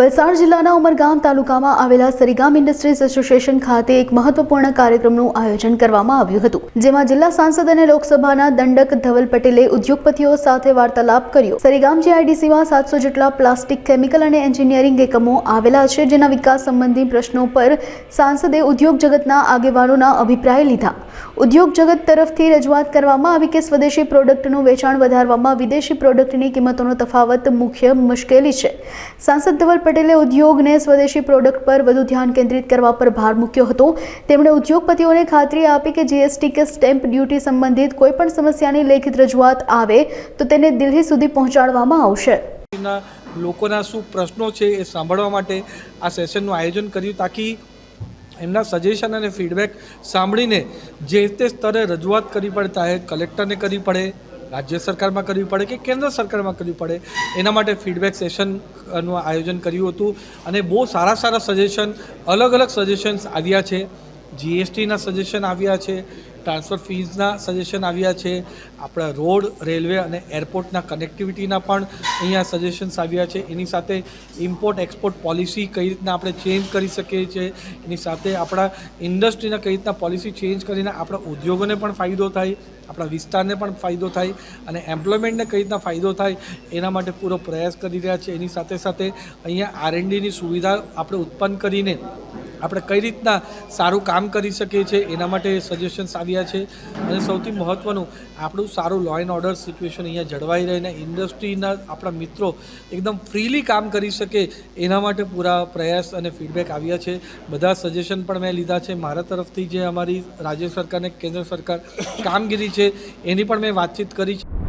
વલસાડ જિલ્લાના ઉમરગામ તાલુકામાં આવેલા સરીગામ ઇન્ડસ્ટ્રીઝ એસોસિએશન ખાતે એક મહત્વપૂર્ણ કાર્યક્રમનું આયોજન કરવામાં આવ્યું હતું, જેમાં જિલ્લા સાંસદ અને લોકસભાના દંડક ધવલ પટેલે ઉદ્યોગપતિઓ સાથે વાર્તાલાપ કર્યો. સરીગામ જીઆઈડીસીમાં સાતસો જેટલા પ્લાસ્ટિક, કેમિકલ અને એન્જિનિયરિંગ એકમો આવેલા છે, જેના વિકાસ સંબંધી પ્રશ્નો પર સાંસદે ઉદ્યોગ જગતના આગેવાનોના અભિપ્રાય લીધા. ઉદ્યોગ જગત તરફથી રજૂઆત કરવામાં આવી કે સ્વદેશી પ્રોડક્ટનું વેચાણ વધારવામાં વિદેશી પ્રોડક્ટની કિંમતોનો તફાવત મુખ્ય મુશ્કેલી છે. સાંસદ ધવલ પટેલે ઉદ્યોગને સ્વદેશી પ્રોડક્ટ પર વધુ ધ્યાન કેન્દ્રિત કરવા પર ભાર મૂક્યો હતો. તેમણે ઉદ્યોગપતિઓને ખાતરી આપી કે જીએસટી કે સ્ટેમ્પ ડ્યુટી સંબંધિત કોઈપણ સમસ્યાની લેખિત રજૂઆત આવે તો તેને દિલ્હી સુધી પહોંચાડવામાં આવશે. લોકોના શું પ્રશ્નો છે એ સાંભળવા માટે આ સેશનનું આયોજન કર્યું, તાકી એમના સજેશન અને ફીડબેક સાંભળીને જે તે સ્તરે રજૂઆત કરવી પડે ચાહે કલેક્ટરને કરવી પડે, રાજ્ય સરકારમાં કરવી પડે કે કેન્દ્ર સરકારમાં કરવી પડે, એના માટે ફીડબેક સેશનનું આયોજન કર્યું હતું. અને બહુ સારા સારા સજેશન અલગ અલગ સજેશન્સ આવ્યા છે. જીએસટીના સજેશન આવ્યા છે. ટ્રાન્સફર ફીઝના સજેશન આવ્યા છે. આપણા રોડ, રેલવે અને એરપોર્ટના કનેક્ટિવિટીના પણ અહીંયા સજેશન્સ આવ્યા છે. એની સાથે ઇમ્પોર્ટ એક્સપોર્ટ પોલિસી કઈ રીતના આપણે ચેન્જ કરી શકીએ છીએ? એની સાથે આપણા ઇન્ડસ્ટ્રીના કઈ રીતના પોલિસી ચેન્જ કરીને આપણા ઉદ્યોગોને પણ ફાયદો થાય, આપણા વિસ્તારને પણ ફાયદો થાય અને એમ્પ્લોયમેન્ટને કઈ રીતના ફાયદો થાય એના માટે પૂરો પ્રયાસ કરી રહ્યા છે. એની સાથે સાથે અહીંયા આરએનડીની સુવિધા આપણે ઉત્પન્ન કરીને આપણે કઈ રીતના સારું કામ કરી શકીએ છીએ એના માટે સજેશન્સ આવ્યા છે. અને સૌથી મહત્ત્વનું આપણું સારું લો એન્ડ ઓર્ડર સિચ્યુએશન અહીંયા જળવાઈ રહે અને ઇન્ડસ્ટ્રીના આપણા મિત્રો એકદમ ફ્રીલી કામ કરી શકે એના માટે પૂરા પ્રયાસ અને ફીડબેક આવ્યા છે. બધા સજેશન પણ મેં લીધા છે. મારા તરફથી જે અમારી રાજ્ય સરકાર અને કેન્દ્ર સરકાર કામગીરી છે, એની પણ મેં વાતચીત કરી છે.